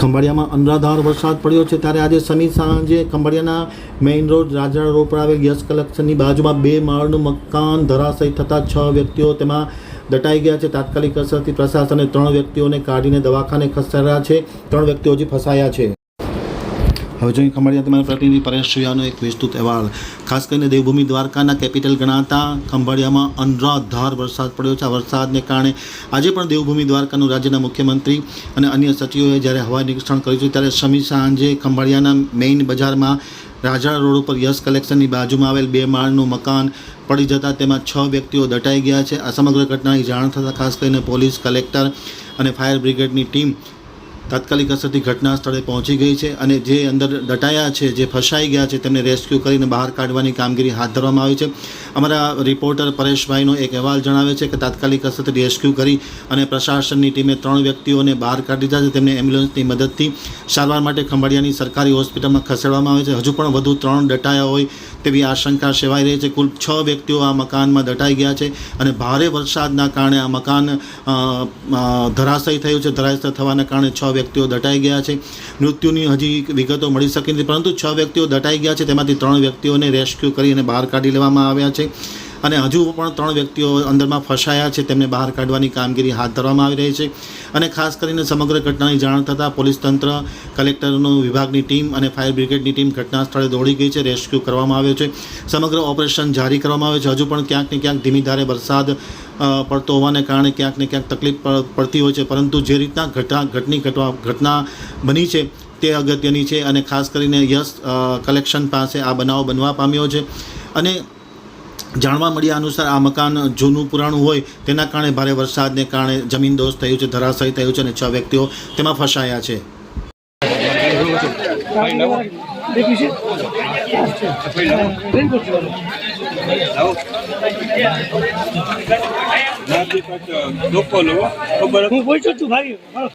ખંભાળિયામાં અનરાધાર વરસાદ પડ્યો છે ત્યારે આજે સમી સાંજે ખંભાળિયાના મેઇન રોડ રાજા રોડ પર આવેલ યસ કલેક્શનની બાજુમાં બે માળનું મકાન ધરાશયી થતાં છ વ્યક્તિઓ તેમાં દટાઈ ગયા છે. તાત્કાલિક અસરથી પ્રશાસને ત્રણ વ્યક્તિઓને કાઢીને દવાખાને ખસેડ્યા છે. ત્રણ વ્યક્તિઓ હજી ફસાયા છે. હવે જોઈએ ખંભાળિયા તમારા પ્રતિનિધિ પરેશ સુયાનો એક વિસ્તૃત અહેવાલ. ખાસ કરીને દેવભૂમિ દ્વારકાના કેપિટલ ગણાતા ખંભાળિયામાં અનરાધાર વરસાદ પડ્યો છે. આ વરસાદને કારણે આજે પણ દેવભૂમિ દ્વારકાનું રાજ્યના મુખ્યમંત્રી અને અન્ય સચિવોએ જ્યારે હવાઈ નિરીક્ષણ કર્યું છે, ત્યારે શમી સાંજે ખંભાળિયાના મેઇન બજારમાં રાજા રોડ ઉપર યસ કલેક્શનની બાજુમાં આવેલ બે માળનું મકાન પડી જતાં તેમાં છ વ્યક્તિઓ દટાઈ ગયા છે. આ સમગ્ર ઘટનાની જાણ થતાં ખાસ કરીને પોલીસ કલેક્ટર અને ફાયર બ્રિગેડની ટીમ તાત્કાલિક અસરથી ઘટના સ્થળે પહોંચી ગઈ છે અને જે અંદર દટાયા છે જે ફસાઈ ગયા છે તેમને રેસ્ક્યુ કરીને બહાર કાઢવાની કામગીરી હાથ ધરવામાં આવી છે. અમારા રિપોર્ટર પરેશભાઈનો એક અહેવાલ જણાવે છે કે તાત્કાલિક અસરથી રેસ્ક્યુ કરી અને પ્રશાસનની ટીમે ત્રણ વ્યક્તિઓને બહાર કાઢી દીધા છે. તેમને એમ્બ્યુલન્સની મદદથી સારવાર માટે ખંભાળિયાની સરકારી હોસ્પિટલમાં ખસેડવામાં આવે છે. હજુ પણ વધુ ત્રણ દટાયા હોય તેવી આશંકા સેવાઈ રહી છે. કુલ છ વ્યક્તિઓ આ મકાનમાં દટાઈ ગયા છે અને ભારે વરસાદના કારણે આ મકાન અ, થયું છે. ધરાશય થવાના કારણે છ વ્યક્તિઓ દટાઈ ગયા છે. મૃત્યુની હજી વિગતો મળી શકી નથી. પરંતુ છ વ્યક્તિઓ દટાઈ ગયા છે. તેમાંથી ત્રણ વ્યક્તિઓને રેસ્ક્યુ કરી અને બહાર કાઢી લેવામાં આવ્યા છે. અને હજુ પણ ત્રણ વ્યક્તિઓ અંદરમાં ફસાયા છે. તેમને બહાર કાઢવાની કામગીરી હાથ ધરવામાં આવી રહી છે અને ખાસ કરીને સમગ્ર ઘટનાની જાણ થતાં પોલીસ તંત્ર, કલેક્ટરનું વિભાગની ટીમ અને ફાયર બ્રિગેડની ટીમ ઘટના સ્થળે દોડી ગઈ છે. રેસ્ક્યુ કરવામાં આવ્યો છે. સમગ્ર ઓપરેશન જારી કરવામાં આવ્યું છે. હજુ પણ ક્યાંક ને ક્યાંક ધીમી ધારે વરસાદ પડતો હોવાને કારણે ક્યાંક ને ક્યાંક તકલીફ પડતી હોય છે. પરંતુ જે રીતના ઘટના, ઘટની ઘટવા, ઘટના બની છે તે અગત્યની છે અને ખાસ કરીને યશ કલેક્શન પાસે આ બનાવ બનવા પામ્યો છે. અને જાણવા મળ્યા અનુસાર આ મકાન જૂનું પુરાણું હોય તેના કારણે ભારે વરસાદને કારણે જમીન દોષ થયું છે ધરાશય થયું છે અને છ વ્યક્તિઓ તેમાં ફસાયા છે. હું બોલતો ભાઈ.